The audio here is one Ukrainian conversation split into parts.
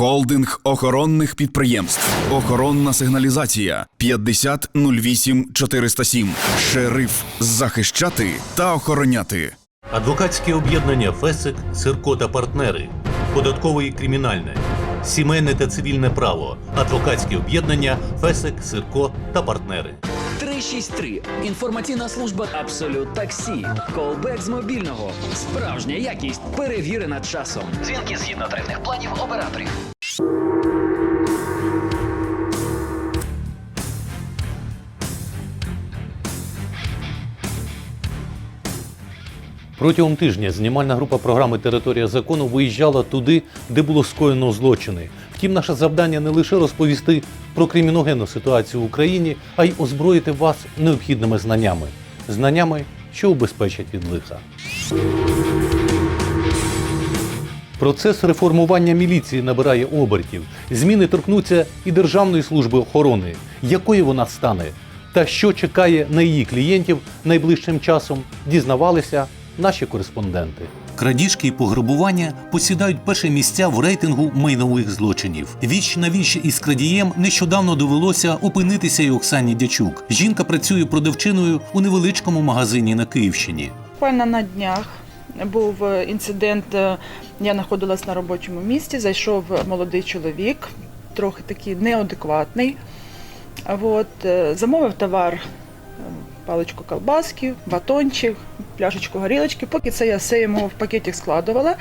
Холдинг охоронних підприємств. Охоронна сигналізація 50 08 407. Шериф захищати та охороняти. Адвокатське об'єднання Фесик, Сирко та партнери, податкове і кримінальне, сімейне та цивільне право, адвокатське об'єднання Фесик, Сирко та партнери. 363. Інформаційна служба Абсолют Таксі. Колбек з мобільного. Справжня якість перевірена часом. Дзвінки згідно тарифних планів операторів. Протягом тижня знімальна група програми Територія закону виїжджала туди, де було скоєно злочини. Втім, наше завдання не лише розповісти про криміногенну ситуацію в Україні, а й озброїти вас необхідними знаннями, знаннями, що убезпечать від лиха. Процес реформування міліції набирає обертів. Зміни торкнуться і Державної служби охорони, якою вона стане, та що чекає на її клієнтів найближчим часом, дізнавалися наші кореспонденти. Крадіжки і пограбування посідають перші місця в рейтингу майнових злочинів. Віч на віч із крадієм нещодавно довелося опинитися й Оксані Дячук. Жінка працює продавчиною у невеличкому магазині на Київщині. Буквально на днях був е, інцидент. е, Я знаходилась на робочому місці. Зайшов молодий чоловік, трохи такий неадекватний. А От, е, замовив товар, е, паличку колбаски, батончик, пляшечку горілочки. Поки це я все йому в пакетик складувала,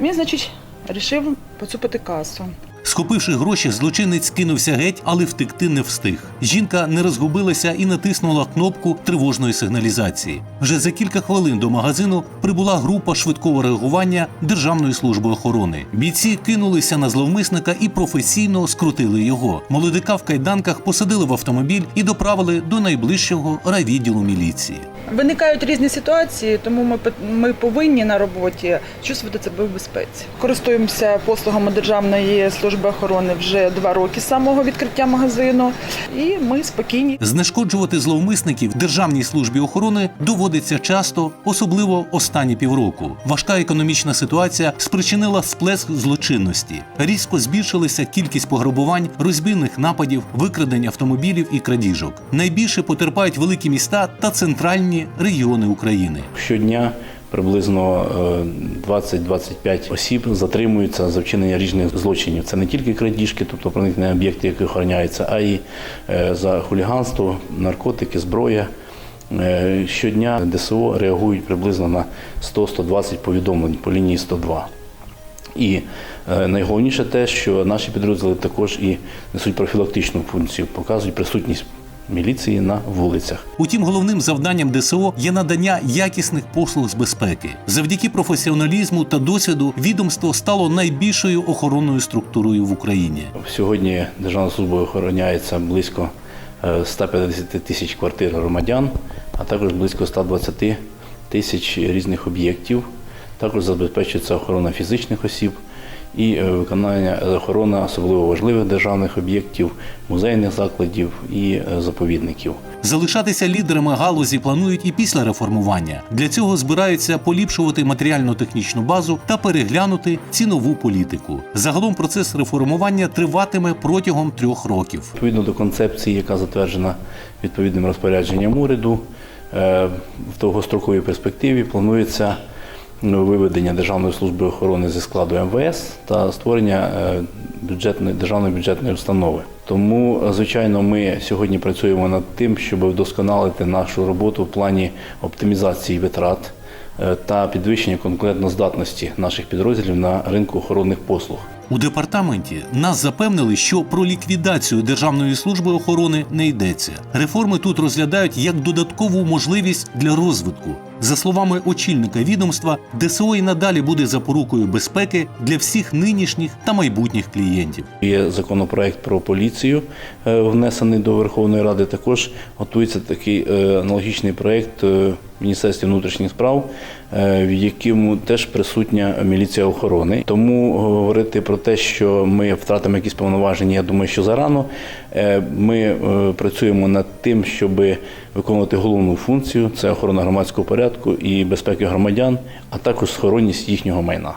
він, значить, вирішив поцупити касу. Схопивши гроші, злочинець кинувся геть, але втекти не встиг. Жінка не розгубилася і натиснула кнопку тривожної сигналізації. Вже за кілька хвилин до магазину прибула група швидкого реагування Державної служби охорони. Бійці кинулися на зловмисника і професійно скрутили його. Молодика в кайданках посадили в автомобіль і доправили до найближчого райвідділу міліції. Виникають різні ситуації, тому ми, ми повинні на роботі чувствувати себе в безпеці. Користуємося послугами Державної служби охорони вже два роки з самого відкриття магазину, і ми спокійні. Знешкоджувати зловмисників Державній службі охорони доводиться часто, особливо останні півроку. Важка економічна ситуація спричинила сплеск злочинності. Різко збільшилася кількість пограбувань, розбійних нападів, викрадень автомобілів і крадіжок. Найбільше потерпають великі міста та центральні регіони України. Щодня приблизно е, 20-25 осіб затримуються за вчинення різних злочинів. Це не тільки крадіжки, тобто проникнення об'єктів, які охороняються, а й е, за хуліганство, наркотики, зброя. Е, Щодня ДСО реагують приблизно на 100-120 повідомлень по лінії 102. І е, найголовніше те, що наші підрозділи також і несуть профілактичну функцію, показують присутність міліції на вулицях. Утім, головним завданням ДСО є надання якісних послуг з безпеки. Завдяки професіоналізму та досвіду відомство стало найбільшою охоронною структурою в Україні. Сьогодні Державна служба охороняється близько е, 150 тисяч квартир громадян, а також близько 120 тисяч різних об'єктів. Також забезпечується охорона фізичних осіб і е, виконання охорона особливо важливих державних об'єктів, музейних закладів і е, заповідників. Залишатися лідерами галузі планують і після реформування. Для цього збираються поліпшувати матеріально-технічну базу та переглянути цінову політику. Загалом процес реформування триватиме протягом трьох років. Відповідно до концепції, яка затверджена відповідним розпорядженням уряду, е, в довгостроковій перспективі планується ну, виведення Державної служби охорони зі складу МВС та створення е, бюджетної державної бюджетної установи. Тому, звичайно, ми сьогодні працюємо над тим, щоб вдосконалити нашу роботу в плані оптимізації витрат е, та підвищення конкурентноздатності наших підрозділів на ринку охоронних послуг. У департаменті нас запевнили, що про ліквідацію Державної служби охорони не йдеться. Реформи тут розглядають як додаткову можливість для розвитку. За словами очільника відомства, ДСО і надалі буде запорукою безпеки для всіх нинішніх та майбутніх клієнтів. Є законопроект про поліцію, е, внесений до Верховної Ради. Також готується такий е, аналогічний проект е, в Міністерстві внутрішніх справ, в якому теж присутня міліція охорони. Тому говорити про те, що ми втратимо якісь повноваження, я думаю, що зарано. Е, Ми е, працюємо над тим, щоб виконувати головну функцію це охорона громадського порядку і безпеки громадян, а також схоронність їхнього майна.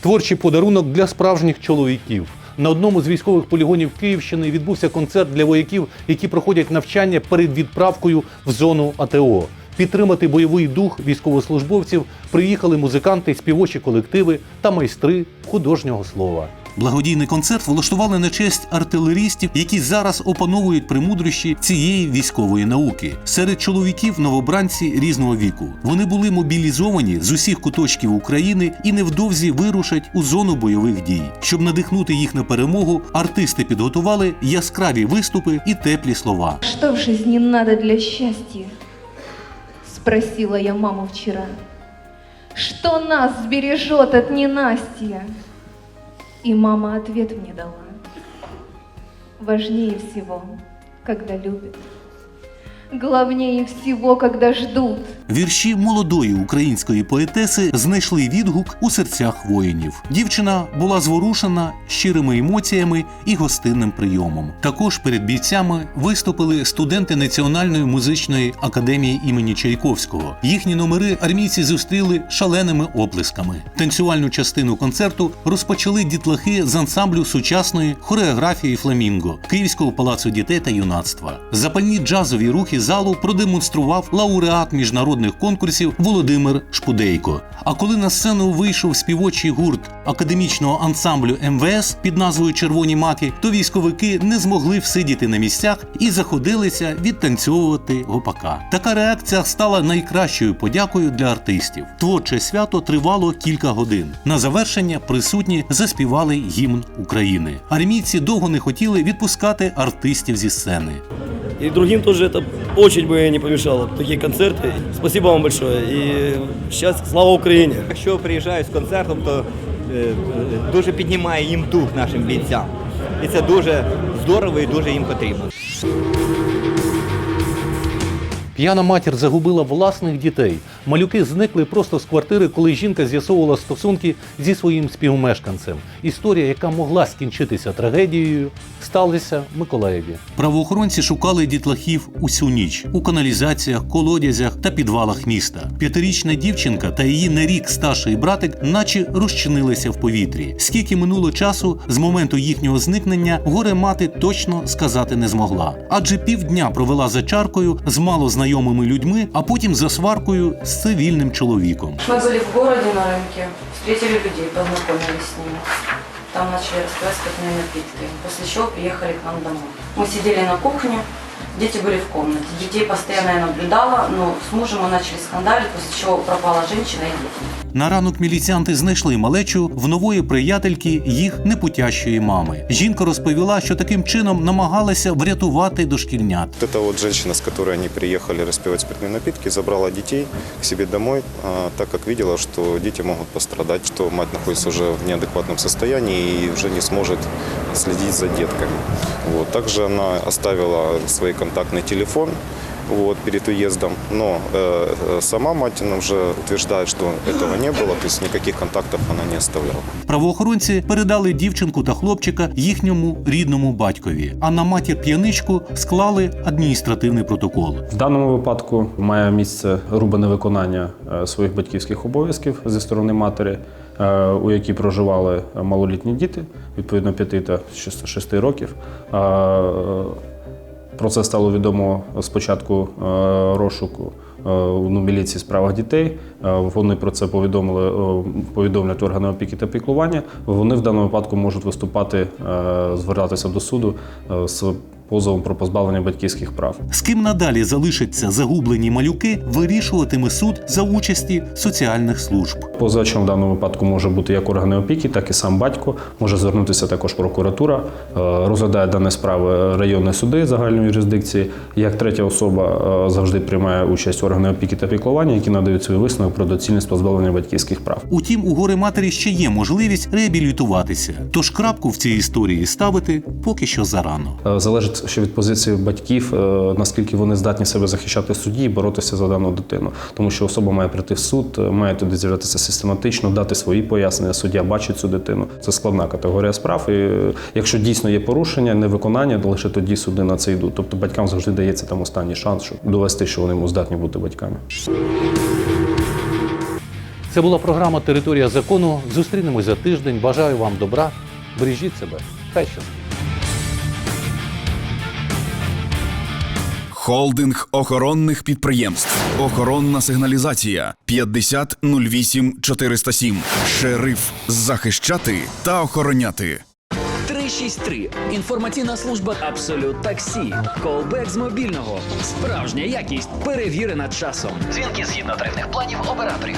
Творчий подарунок для справжніх чоловіків. На одному з військових полігонів Київщини відбувся концерт для вояків, які проходять навчання перед відправкою в зону АТО. Підтримати бойовий дух військовослужбовців приїхали музиканти, співочі колективи та майстри художнього слова. Благодійний концерт влаштували на честь артилерістів, які зараз опановують премудрощі цієї військової науки. Серед чоловіків новобранці різного віку. Вони були мобілізовані з усіх куточків України і невдовзі вирушать у зону бойових дій. Щоб надихнути їх на перемогу, артисти підготували яскраві виступи і теплі слова. Что в жизни надо для счастья? Спросила я маму вчера. Что нас сбережет от ненастья? И мама ответ мне дала. Важнее всего, когда любят. Главнее всего, когда ждут. Вірші молодої української поетеси знайшли відгук у серцях воїнів. Дівчина була зворушена щирими емоціями і гостинним прийомом. Також перед бійцями виступили студенти Національної музичної академії імені Чайковського. Їхні номери армійці зустріли шаленими оплесками. Танцювальну частину концерту розпочали дітлахи з ансамблю сучасної хореографії Фламінго Київського палацу дітей та юнацтва. Запальні джазові рухи залу продемонстрував лауреат міжнародних конкурсів Володимир Шпудейко. А коли на сцену вийшов співочий гурт академічного ансамблю МВС під назвою Червоні маки, то військовики не змогли всидіти на місцях і заходилися відтанцьовувати гопака. Така реакція стала найкращою подякою для артистів. Творче свято тривало кілька годин. На завершення присутні заспівали гімн України. Армійці довго не хотіли відпускати артистів зі сцени. И другим тоже это очень бы не помешало, такие концерты. Спасибо вам большое. И сейчас слава Украине. Якщо приїжджають з концертом, то е, е, дуже піднімає їм дух нашим бійцям. І це дуже здорово і дуже їм потрібно. П'яна матір загубила власних дітей. Малюки зникли просто з квартири, коли жінка з'ясовувала стосунки зі своїм співмешканцем. Історія, яка могла скінчитися трагедією, сталася в Миколаєві. Правоохоронці шукали дітлахів усю ніч у каналізаціях, колодязях та підвалах міста. П'ятирічна дівчинка та її на рік старший братик, наче розчинилися в повітрі. Скільки минуло часу з моменту їхнього зникнення, горе мати точно сказати не змогла. Адже півдня провела за чаркою з малознайомими людьми, а потім за сваркою з цивільним чоловіком. Мы были в городе на рынке, встретили людей, познакомились с ними. Там начали распивать спиртные напитки, после чего приехали к нам домой. Мы сидели на кухне, дети были в комнате. Детей постоянно я наблюдала, но с мужем мы начали скандалить, после чего пропала женщина и дети. На ранок міліціянти знайшли малечу в нової приятельки їх непутящої мами. Жінка розповіла, що таким чином намагалася врятувати дошкільнят. Вот эта вот женщина, с которой они приехали распивать спиртные напитки, забрала детей к себе домой, а, так как видела, что дети могут пострадать, что мать находится уже в неадекватном состоянии и уже не сможет следить за детками. Вот. Также она оставила свой контактный телефон вот, перед уездом, но э, э, сама мать она уже утверждает, что этого не было, то есть никаких контактов она не оставляла. Правоохоронці передали дівчинку та хлопчика їхньому рідному батькові, а на матір п'яничку склали адміністративний протокол. В даному випадку має місце грубе невиконання е, своїх батьківських обов'язків зі сторони матері, е, у якій проживали малолітні діти, відповідно 5 та 6 років. Е, Про це стало відомо з початку е, розшуку е, ну, міліції справах дітей. Е, Вони про це повідомили, е, повідомлять органи опіки та піклування. Вони в даному випадку можуть виступати, е, звертатися до суду е, з позовом про позбавлення батьківських прав. З ким надалі залишаться загублені малюки, вирішуватиме суд за участі соціальних служб. Позначем в даному випадку може бути як органи опіки, так і сам батько. Може звернутися також прокуратура. Е, Розглядає дані справи районні суди загальної юрисдикції. Як третя особа е, завжди приймає участь органи опіки та піклування, які надають свій висновок про доцільність позбавлення батьківських прав. Утім, у горе матері ще є можливість реабілітуватися. Тож крапку в цій історії ставити поки що зарано. Е, Залежить ще від позиції батьків, е, наскільки вони здатні себе захищати в суді і боротися за дану дитину. Тому що особа має прийти в суд, е, має туди з'являтися систематично, дати свої пояснення. Суддя бачить цю дитину. Це складна категорія справ. І е, якщо дійсно є порушення, невиконання, то лише тоді суди на це йдуть. Тобто батькам завжди дається там останній шанс, щоб довести, що вони здатні бути батьками. Це була програма Територія закону. Зустрінемось за тиждень. Бажаю вам добра. Бережіть себе. Хай щастить. Холдинг охоронних підприємств. Охоронна сигналізація 50 08 407. Шериф захищати та охороняти. 363. Інформаційна служба Абсолют Таксі. Колбек з мобільного. Справжня якість перевірена часом. Дзвінки згідно тарифних планів операторів.